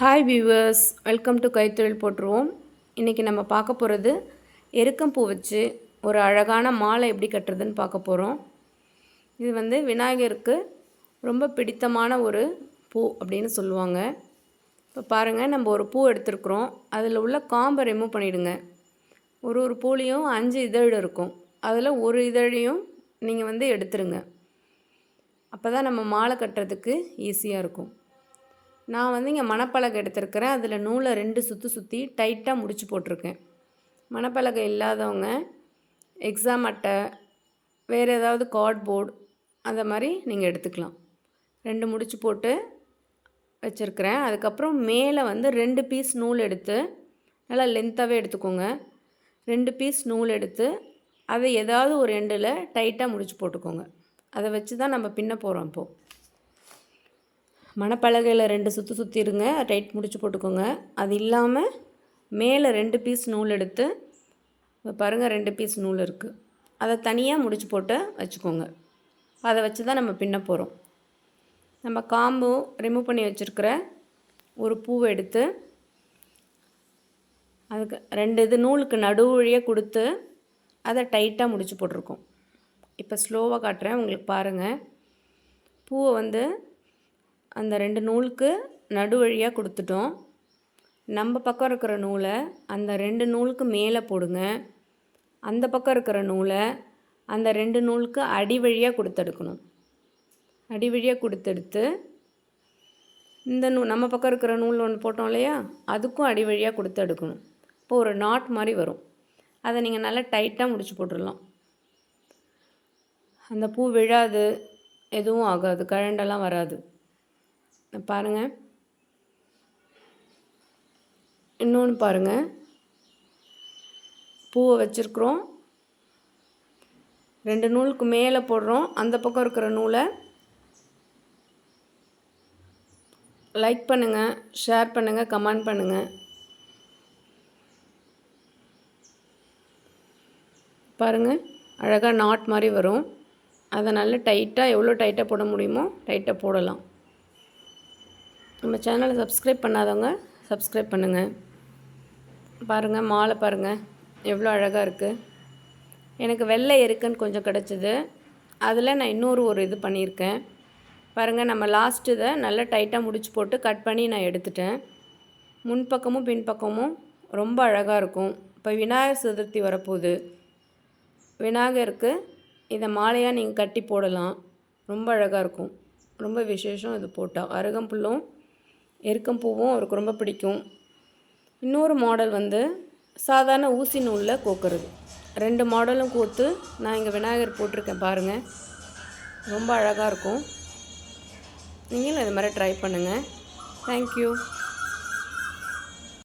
Hi viewers welcome to கைத்தொழில் போட்டுருவோம் இன்றைக்கி நம்ம பார்க்க போகிறது எருக்கம்பூ வச்சு ஒரு அழகான மாலை எப்படி கட்டுறதுன்னு பார்க்க போகிறோம் இது வந்து விநாயகருக்கு ரொம்ப பிடித்தமான ஒரு பூ அப்படின்னு சொல்லுவாங்க. இப்போ பாருங்கள் நம்ம ஒரு பூ எடுத்துருக்குறோம். அதில் உள்ள காம்பை ரிமூவ் பண்ணிவிடுங்க ஒரு ஒரு பூலையும் அஞ்சு இதழ் இருக்கும். அதில் ஒரு இதழையும் நீங்கள் வந்து எடுத்துருங்க. அப்போ தான் நம்ம மாலை கட்டுறதுக்கு ஈஸியாக இருக்கும். நான் வந்து இங்கே மணப்பலகை எடுத்திருக்கிறேன். அதில் நூலை ரெண்டு சுற்றி சுற்றி டைட்டாக முடிச்சு போட்டிருக்கேன். மணப்பலகை இல்லாதவங்க எக்ஸாம் அட்டை வேறு ஏதாவது கார்ட்போர்டு அந்த மாதிரி நீங்கள் எடுத்துக்கலாம். ரெண்டு முடிச்சு போட்டு வச்சுருக்கிறேன். அதுக்கப்புறம் மேலே வந்து ரெண்டு பீஸ் நூல் எடுத்து நல்லா லென்த்தாகவே எடுத்துக்கோங்க. ரெண்டு பீஸ் நூல் எடுத்து அதை ஏதாவது ஒரு எண்டில் டைட்டாக முடிச்சு போட்டுக்கோங்க. அதை வச்சு தான் நம்ம பின்ன போகிறோம் இப்போது மணப்பலகையில் ரெண்டு சுற்று சுற்றிடுங்க டைட் முடிச்சு போட்டுக்கோங்க. அது இல்லாமல் மேலே ரெண்டு பீஸ் நூல் எடுத்து பாருங்கள் ரெண்டு பீஸ் நூல் இருக்குது அதை தனியாக முடிச்சு போட்டு வச்சுக்கோங்க. அதை வச்சு தான் நம்ம பின்ன போகிறோம் நம்ம காம்பு ரிமூவ் பண்ணி வச்சுருக்கிற ஒரு பூவை எடுத்து அதுக்கு ரெண்டு இது நூலுக்கு நடு வழியாக கொடுத்து அதை டைட்டாக முடிச்சு போட்டிருக்கோம். இப்போ ஸ்லோவாக காட்டுறேன். உங்களுக்கு பாருங்கள் பூவை வந்து அந்த ரெண்டு நூலுக்கு நடு வழியாக கொடுத்துட்டோம். நம்ம பக்கம் இருக்கிற நூலை அந்த ரெண்டு நூலுக்கு மேலே போடுங்க. அந்த பக்கம் இருக்கிற நூலை அந்த ரெண்டு நூலுக்கு அடி வழியாக கொடுத்தெடுக்கணும். அடி வழியாக கொடுத்தெடுத்து இந்த நூ நம்ம பக்கம் இருக்கிற நூல் ஒன்று போட்டோம் இல்லையா? அதுக்கும் அடி வழியாக கொடுத்து எடுக்கணும் இப்போ ஒரு நாட் மாதிரி வரும். அதை நீங்கள் நல்லா டைட்டாக முடிச்சு போட்டுடலாம். அந்த பூ விழாது எதுவும் ஆகாது கழண்டெல்லாம் வராது. பாருங்கள் இன்னொன்று பாருங்கள் பூவை வச்சுருக்குறோம். ரெண்டு நூலுக்கு மேலே போடுறோம். அந்த பக்கம் இருக்கிற நூலை லைக் பண்ணுங்கள் ஷேர் பண்ணுங்கள் கமெண்ட் பண்ணுங்கள் பாருங்கள் அழகாக நாட் மாதிரி வரும். அதை நல்லா டைட்டாக எவ்வளோ டைட்டாக போட முடியுமோ டைட்டாக போடலாம். நம்ம சேனலை சப்ஸ்கிரைப் பண்ணாதவங்க சப்ஸ்கிரைப் பண்ணுங்கள் பாருங்கள் மாலை பாருங்கள் எவ்வளோ அழகாக இருக்குது எனக்கு வெள்ளை எருக்குன்னு கொஞ்சம் கிடச்சிது. அதில் நான் இன்னொரு ஒரு இது பண்ணியிருக்கேன். பாருங்கள் நம்ம லாஸ்ட்டு இதை நல்லா டைட்டாக முடிச்சு போட்டு கட் பண்ணி நான் எடுத்துட்டேன். முன்பக்கமும் பின்பக்கமும் ரொம்ப அழகாக இருக்கும். இப்போ விநாயகர் சதுர்த்தி வரப்போகுது. விநாயகருக்கு இதை மாலையாக நீங்கள் கட்டி போடலாம். ரொம்ப அழகாக இருக்கும். ரொம்ப விசேஷம் இது போட்டால் அருகம்புல்லும் எருக்கம் பூவும் அவருக்கு ரொம்ப பிடிக்கும். இன்னொரு மாடல் வந்து சாதாரண ஊசி நூலில் கோக்கிறது. ரெண்டு மாடலும் கோத்து நான் இங்கே விநாயகர் போட்டிருக்கேன் பாருங்கள் ரொம்ப அழகாக இருக்கும். நீங்களும் இது மாதிரி ட்ரை பண்ணுங்கள் தேங்க்யூ